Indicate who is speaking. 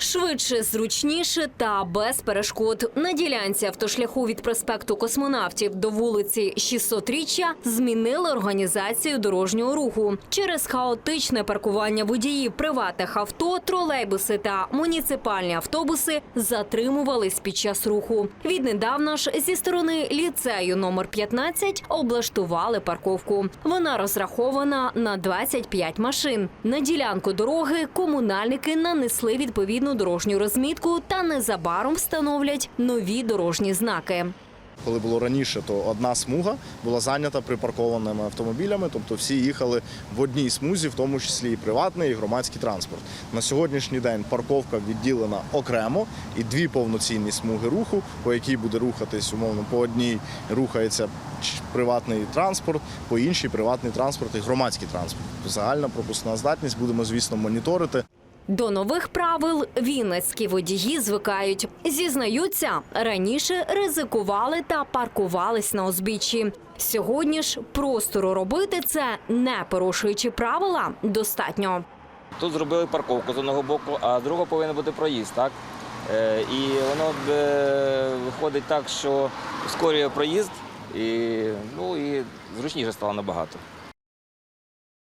Speaker 1: Швидше, зручніше та без перешкод. На ділянці автошляху від проспекту Космонавтів до вулиці 600-річчя змінили організацію дорожнього руху. Через хаотичне паркування водіїв приватних авто, тролейбуси та муніципальні автобуси затримувались під час руху. Віднедавна ж зі сторони ліцею номер 15 облаштували парковку. Вона розрахована на 25 машин. На ділянку дороги комунальники нанесли відповідну дорожню розмітку та незабаром встановлять нові дорожні знаки.
Speaker 2: Коли було раніше, то одна смуга була зайнята припаркованими автомобілями, тобто всі їхали в одній смузі, в тому числі і приватний, і громадський транспорт. На сьогоднішній день парковка відділена окремо і дві повноцінні смуги руху, по якій буде рухатись умовно по одній рухається приватний транспорт, по іншій приватний транспорт і громадський транспорт. Загальна пропускна здатність будемо, звісно, моніторити.
Speaker 1: До нових правил вінницькі водії звикають. Зізнаються, раніше ризикували та паркувались на узбіччі. Сьогодні ж простору робити це, не порушуючи правила, достатньо.
Speaker 3: Тут зробили парковку з одного боку, а з другого повинен бути проїзд, так? Е, і воно е, виходить так, що скорює проїзд і, ну, і зручніше стало набагато.